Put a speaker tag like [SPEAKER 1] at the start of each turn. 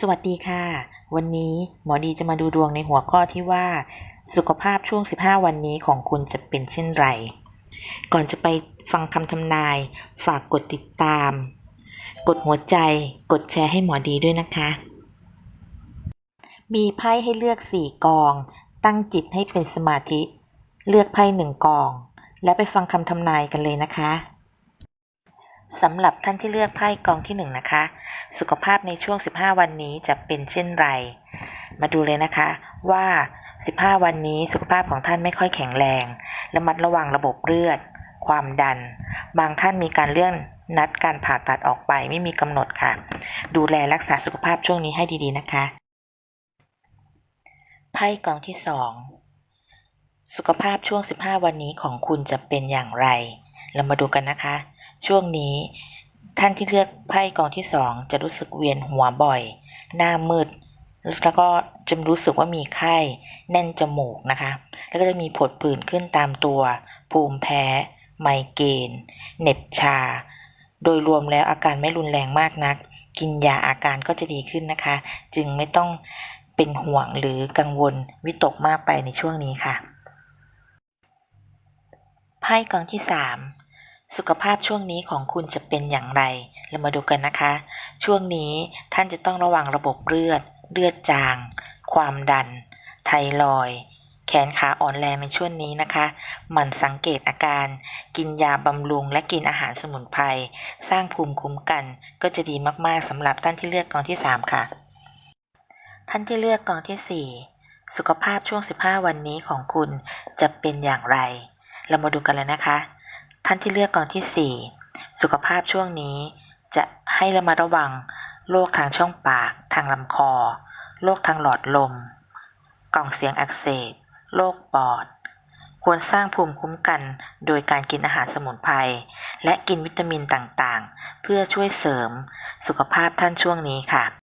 [SPEAKER 1] สวัสดีค่ะ วันนี้หมอดีจะมาดูดวงในหัวข้อที่ว่า สุขภาพช่วง 15 วันนี้ของคุณจะเป็นเช่นไร ก่อนจะไปฟังคำทำนาย ฝากกดติดตาม กดหัวใจ กดแชร์ให้หมอดีด้วยนะคะ มีไพ่ให้เลือก 4 กอง ตั้งจิตให้เป็นสมาธิ เลือกไพ่หนึ่งกอง และไปฟังคำทำนายกันเลยนะคะ สำหรับท่านที่เลือกไพ่กองที่หนึ่งนะคะ สุขภาพในช่วง 15 วันนี้จะเป็นเช่นไร มาดูเลยนะคะว่า 15 วันนี้สุขภาพของท่านไม่ค่อยแข็งแรงระมัดระวังระบบเลือด ความดัน บางท่านมีการเลื่อนนัดการผ่าตัดออกไปไม่มีกำหนดค่ะ ดูแลรักษาสุขภาพช่วงนี้ให้ดีๆนะคะไพ่กองที่สองสุขภาพช่วง 15 วันนี้ของคุณจะเป็นอย่างไร เรามาดูกันนะคะ ช่วงนี้ท่านที่เลือกไพ่กองที่สองจะรู้สึกเวียนหัวบ่อย หน้ามืด แล้วก็จะรู้สึกว่ามีไข้แน่นจมูกนะคะ แล้วก็จะมีผดผื่นขึ้นตามตัว ภูมิแพ้ ไมเกรนเหน็บชา โดยรวมแล้วอาการไม่รุนแรงมากนัก กินยาอาการก็จะดีขึ้นนะคะ จึงไม่ต้องเป็นห่วงหรือกังวลวิตกมากไปในช่วงนี้ค่ะ ไพ่กองที่สาม สุขภาพช่วงนี้ของคุณจะเป็นอย่างไร เรามาดูกันนะคะ ช่วงนี้ท่านจะต้องระวังระบบเลือด เลือดจาง ความดัน ไทรอยแขนขาอ่อนแรงในช่วงนี้นะคะ หมั่นสังเกตอาการ กินยาบำรุง และกินอาหารสมุนไพร สร้างภูมิคุ้มกัน ก็จะดีมากๆสำหรับท่านที่เลือกกองที่สามค่ะ ท่านที่เลือกกองที่สี่สุขภาพช่วง 15 วันนี้ของคุณจะเป็นอย่างไร เรามาดูกันเลยนะคะ ท่านที่เลือกกองที่ 4 สุขภาพช่วงนี้ จะให้ระมัดระวังโรคทางช่องปาก ทางลำคอโรคทางหลอดลม กล่องเสียงอักเสบโรคปอด ควรสร้างภูมิคุ้มกันโดยการกินอาหารสมุนไพรและกินวิตามินต่างๆ เพื่อช่วยเสริมสุขภาพท่านช่วงนี้ค่ะ